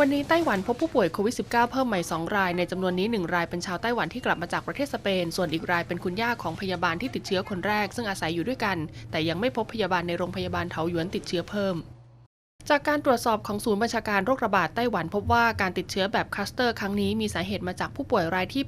วันนี้ไต้หวันพบผู้ป่วยโควิด -19 เพิ่มใหม่ 2 ราย ในจำนวนนี้ 1 รายเป็นชาวไต้หวันที่กลับมาจากประเทศสเปน ส่วนอีกรายเป็นคุณย่าของพยาบาลที่ติดเชื้อคนแรก ซึ่งอาศัยอยู่ด้วยกัน แต่ยังไม่พบพยาบาลในโรงพยาบาลเทาหยวนติดเชื้อเพิ่ม จากการตรวจสอบของศูนย์บัญชาการโรคระบาดไต้หวันพบว่าการติดเชื้อแบบคลัสเตอร์ครั้งนี้มีสาเหตุมาจากผู้ป่วยรายที่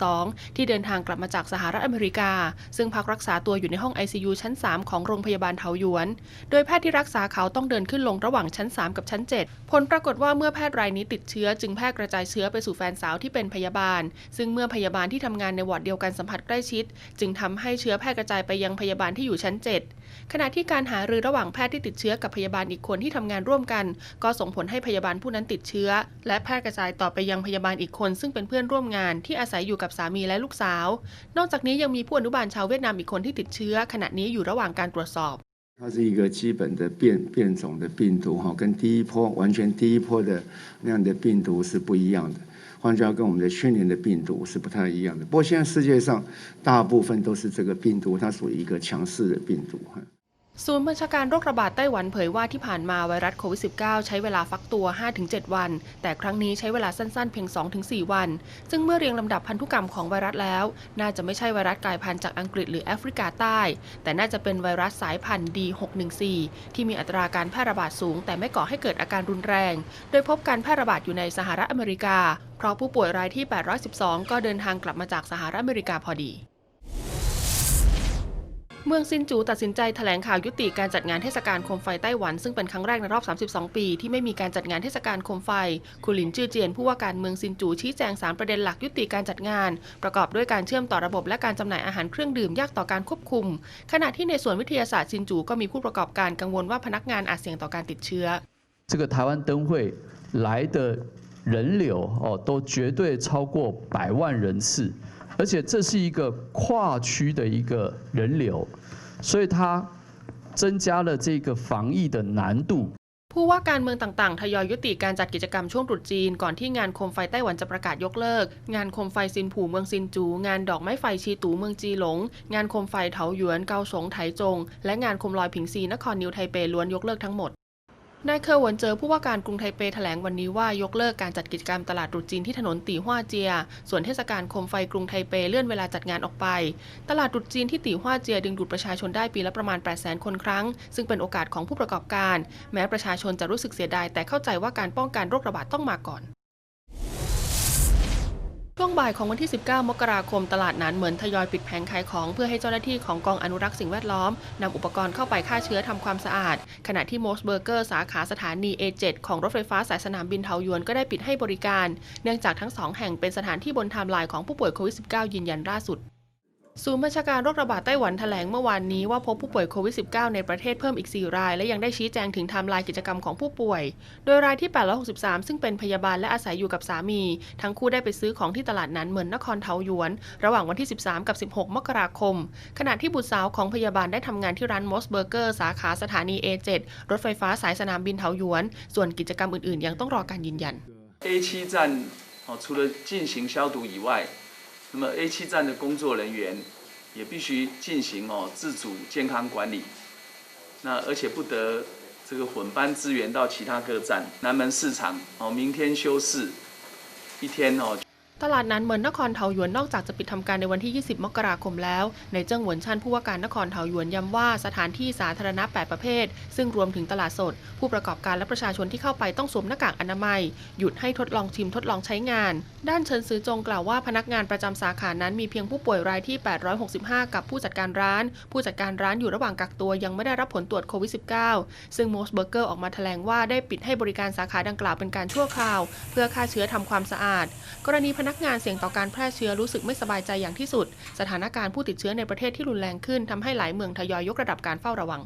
812 ที่เดินทางกลับมาจากสหรัฐอเมริกา ซึ่งพักรักษาตัวอยู่ในห้อง ICU ชั้น 3 ของโรงพยาบาลเถาหยวน โดยแพทย์ที่รักษาเขาต้องเดินขึ้นลงระหว่างชั้น 3 กับชั้น 7 ผลปรากฏว่าเมื่อแพทย์รายนี้ติดเชื้อจึงแพร่กระจายเชื้อไปสู่แฟนสาวที่เป็นพยาบาล ซึ่งเมื่อพยาบาลที่ทำงานในวอร์ดเดียวกันสัมผัสใกล้ชิด จึงทำให้เชื้อแพร่กระจายไปยังพยาบาลที่อยู่ชั้น 7 ขณะที่การหารือระหว่างแพทย์ที่ติดเชื้อกับพยาบาลอีกคนที่ทำงร่วมกัน ก็ส่งผลให้พยาบาลผู้นั้นติดเชื้อ และแพร่กระจายต่อไปยังพยาบาลอีกคน ซึ่งเป็นเพื่อนร่วมงานที่อาศัยอยู่กับสามีและลูกสาว นอกจากนี้ยังมีผู้อนุบาลชาวเวียดนามอีกคนที่ติดเชื้อ ขณะนี้อยู่ระหว่างการตรวจสอบ 它是一个基本的变变种的病毒哈，跟第一波完全第一波的那样的病毒是不一样的。换句话跟我们的去年的病毒是不太一样的。不过现在世界上大部分都是这个病毒，它属于一个强势的病毒哈。 ศูนย์บัญชาการโรคระบาดไต้หวันเผยว่าที่ผ่านมาไวรัสโควิด -19 ใช้เวลาฟักตัว 5-7 วัน แต่ครั้งนี้ใช้เวลาสั้นๆ เพียง 2-4 วัน ซึ่งเมื่อเรียงลำดับพันธุกรรมของไวรัสแล้ว น่าจะไม่ใช่ไวรัสกลายพันธุ์จากอังกฤษหรือแอฟริกาใต้ แต่น่าจะเป็นไวรัสสายพันธุ์ D614 ที่มีอัตราการแพร่ระบาดสูง แต่ไม่ก่อให้เกิดอาการรุนแรง โดยพบการแพร่ระบาดอยู่ในสหรัฐอเมริกา เพราะผู้ป่วยรายที่ 812 ก็เดินทางกลับมาจากสหรัฐอเมริกาพอดี เมืองซินจูตัดสินใจแถลงข่าวยุติการจัดงานเทศกาลโคมไฟไต้หวัน ซึ่งเป็นครั้งแรกในรอบ 32 ปี ที่ไม่มีการจัดงานเทศกาลโคมไฟ คุณหลินจื้อเจียนผู้ว่าการเมืองซินจูชี้แจง 3 ประเด็นหลักยุติการจัดงาน ประกอบด้วยการเชื่อมต่อระบบและการจำหน่ายอาหารเครื่องดื่มยากต่อการควบคุม ขณะที่ในส่วนวิทยาศาสตร์ซินจูก็มีผู้ประกอบการกังวลว่าพนักงานอาจเสี่ยงต่อการติดเชื้อ 这个台湾灯会来的人流哦，都绝对超过百万人次， 而且这是一个跨区的一个人流，所以它增加了这个防疫的难度。 ผู้ว่าการเมืองต่างๆ ทยอยยุติการจัดกิจกรรมช่วงตรุษจีน ก่อนที่งานโคมไฟไต้หวันจะประกาศยกเลิก งานโคมไฟซินผู่เมืองซินจู งานดอกไม้ไฟชีตูเมืองจีหลง งานโคมไฟเถาหยวนเกาสงไถจง และงานโคมลอยผิงซีนครนิวไทเปล้วนยกเลิกทั้งหมด นายเคอร์หวนเจอผู้ว่าการกรุงไทเปแถลงวันนี้ว่ายกเลิกการจัดกิจกรรมตลาดตรุษจีนที่ถนนตีฮวาเจีย ส่วนเทศกาลโคมไฟกรุงไทเปเลื่อนเวลาจัดงานออกไป ตลาดตรุษจีนที่ตีฮวาเจียดึงดูดประชาชนได้ปีละประมาณ 800,000 คนครั้ง ซึ่งเป็นโอกาสของผู้ประกอบการ แม้ประชาชนจะรู้สึกเสียดายแต่เข้าใจว่าการป้องกันโรคระบาดต้องมาก่อน วงบ่ายของวันที่ 19 มกราคมตลาดนั้นเหมือนทยอยปิดแผงขายของเพื่อให้เจ้าหน้าที่ของกองอนุรักษ์สิ่งแวดล้อมนำอุปกรณ์เข้าไปฆ่าเชื้อทำความสะอาด ขณะที่โมสเบอร์เกอร์สาขาสถานี A7 ของรถไฟฟ้าสายสนามบินเทาหยวนก็ได้ปิดให้บริการ เนื่องจากทั้งสองแห่งเป็นสถานที่บนไทม์ไลน์ของผู้ป่วยโควิด -19 ยืนยันล่าสุด ศูนย์บัญชาการโรคระบาดไต้หวันแถลงเมื่อวานนี้ว่าพบผู้ป่วยโควิด -19 ในประเทศเพิ่มอีก 4 ราย และยังได้ชี้แจงถึงไทม์ไลน์กิจกรรมของผู้ป่วย โดยรายที่ 863 ซึ่งเป็นพยาบาลและอาศัยอยู่กับสามี ทั้งคู่ได้ไปซื้อของที่ตลาดนั้นเหมือนนครเทาหยวน ระหว่างวันที่ 13 กับ 16 มกราคม ขณะที่บุตรสาวของพยาบาลได้ทำงานที่ร้านมอสเบอร์เกอร์สาขาสถานี A7 รถไฟฟ้าสายสนามบินเทาหยวน ส่วนกิจกรรมอื่นๆ ยังต้องรอการยืนยัน A 七站哦，除了进行消毒以外， 那么 A 七站的工作人员也必须进行哦自主健康管理，那而且不得这个混班支援到其他各站。南门市场哦，明天休市一天哦， ตลาดนั้นเหมือนนครเทาหยวนนอกจากจะปิดทำการในวันที่ 20 มกราคมแล้ว ในเจิ้งหวนชันผู้ว่าการนครเทาหยวนย้ำว่าสถานที่สาธารณะ 8 ประเภท ซึ่งรวมถึงตลาดสด ผู้ประกอบการและประชาชนที่เข้าไปต้องสวมหน้ากากอนามัย หยุดให้ทดลองชิมทดลองใช้งาน ด้านเฉินซือจงกล่าวว่าพนักงานประจำสาขานั้นมีเพียงผู้ป่วยรายที่ 865 กับผู้จัดการร้าน ผู้จัดการร้านอยู่ระหว่างกักตัวยังไม่ได้รับผลตรวจโควิด -19 ซึ่งโมสเบอร์เกอร์ออกมาแถลงว่าได้ปิดให้บริการสาขาดังกล่าวเป็นการชั่วคราว เพื่อฆ่าเชื้อทำความสะอาด กรณีพนักงานเสี่ยงต่อการแพร่เชื้อรู้สึกไม่สบายใจอย่างที่สุด สถานการณ์ผู้ติดเชื้อในประเทศที่รุนแรงขึ้นทำให้หลายเมืองทยอยยกระดับการเฝ้าระวัง